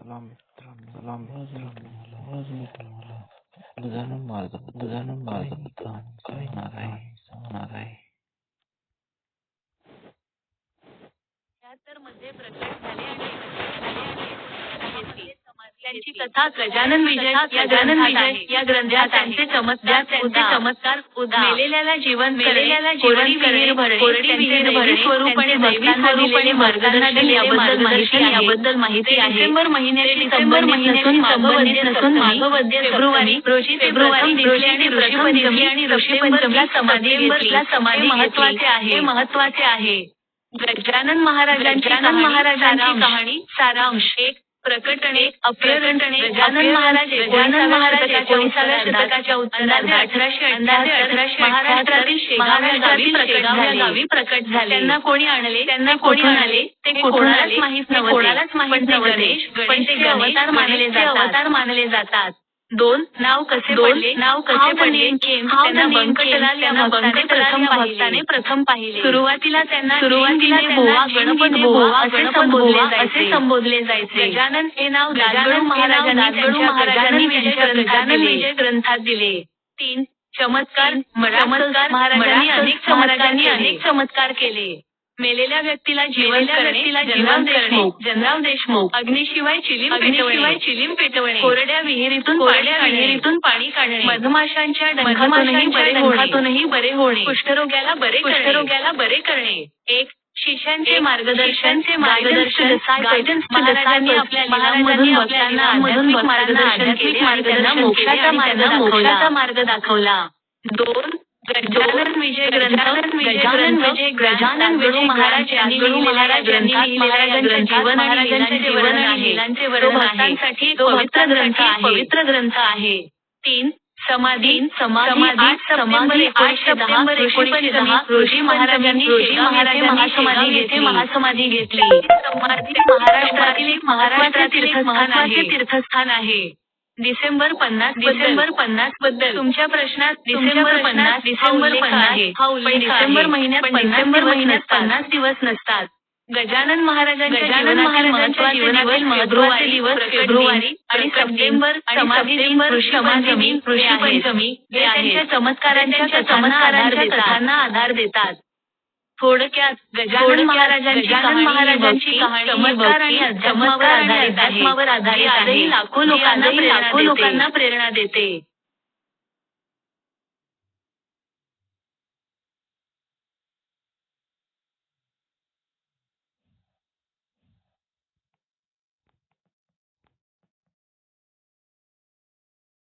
चला मित्रांनो चला मित्रांनो. आज मी तुम्हाला गजानन मार्गाबद्दल गजानन मार्गाबद्दल काय होणार आहे सांगणार आहे. शहात्तरमध्ये प्रकट झाले आणि त्यांची कथा गजानन विजय या गजानन विजय या ग्रंथात त्यांचे चमत्कार त्यांचे चमत्कार मेलेल्याला जीवन मेलेल्याला जीवन विहीर भरणे कोरडी विहीर भरणे स्वरूपणे स्वरूपणे मार्गांना दिले याबद्दल माहिती याबद्दल माहिती आहे डिसेंबर महिन्याची डिसेंबर महिन्याची संबंधित नसून माघवद्य फेब्रुवारी रोजी फेब्रुवारी रोजी आणि ऋषी आणि ऋषी पंचमीला समाधी घेतली समाधी महत्त्वाचे आहे महत्त्वाचे आहे गजानन महाराजांची गजानन महाराजांची कहाणी सारांश एक प्रकटणे अप्रकटणे गजानन महाराज गजानन महाराज एकोणीसाव्या शतकाच्या उत्तरार्धात अठराशे अंदाजे अठराशे महाराष्ट्रातील शेगाव्या गावी गावी प्रकट झाले. त्यांना कोणी आणले? त्यांना कोणी आणले? ते कोणालाच माहीत नव्हते. कोणालाच माहीत गणेश. पण ते अवतार मानले जातात. अवतार मानले जातात. दोन नाव कसे पडले? नाव कसे पडले? त्यांना बंकटलाल या भक्ताने प्रथम भक्ताने प्रथम पाहिले. सुरुवातीला त्यांना सुरुवातीला बोवा गणपत बोवा असे संबोधले असे संबोधले जायचे. गजानन हे नाव गजानन महाराजांनी महाराजांनी गजानन विजय ग्रंथात दिले. तीन चमत्कार चमत्कार महाराजांनी अनेक चमत्कारांनी अनेक चमत्कार केले. मेलेल्या व्यक्तीला जीवन व्यक्तीला जीवन देशमुख जनराव देशमुख अग्निशिवाय चिलीम अग्निशिवाय चिलीम पेटवणे. कोरड्या विहिरीतून कोरड्या विहिरीतून पाणी काढणे. मधमाशांच्या डंखातूनही बरे डंखातूनही बरे होणे. कुष्ठरोग्याला बरे कुष्ठरोग्याला बरे करणे. एक शिष्यांचे मार्गदर्शनचे मार्गदर्शन. गायडन्स महाराजांनी आपल्या महाराजांनी आपल्या लिलांमधून मार्गदर्शन केले आणि त्यांना मोक्षाचा मार्ग मोक्षाचा मार्ग दाखवला. दोन गजानन विजय ग्रंथ गजानन विजय गजानन गुरु महाराज यांनी गुरु महाराज यांनी महाराजांचे जीवन महाराजांचे जीवन लीलांचे वर्णन भक्तांसाठी एक पवित्र ग्रंथ आहे. पवित्र ग्रंथ आहे. तीन समाधी समाधी समाधी आठ सप्टेंबर एकोणीसशे दहा रोजी महाराजांनी रोजी महाराजांनी महासमाधी येथे महासमाधी घेतली. समाधी महाराष्ट्रातील एक महाराष्ट्रातील एक महत्त्वाचे तीर्थस्थान आहे. डिसेंबर पन्नास डिसेंबर पन्नासबद्दल. तुमच्या प्रश्नात डिसेंबर पन्नास डिसेंबर पन्नास. हा डिसेंबर महिन्यात डिसेंबर महिन्यात पन्नास दिवस नसतात. गजानन महाराजांच्या गजानन महाराजांच्या जीवनातील महत्त्वाचे दिवस फेब्रुवारी आणि सप्टेंबर समाधी दिन ऋषी पंचमी ऋषी पंचमी हे त्यांच्या चमत्कारांच्या चमत्कारांच्या कथांना आधार देतात. थोडक्यात गजानन महाराजांची कहाणी चमत्कार आणि अध्यात्मावर आधारित आहे. लाखो लोकांना लाखो लोकांना प्रेरणा देते.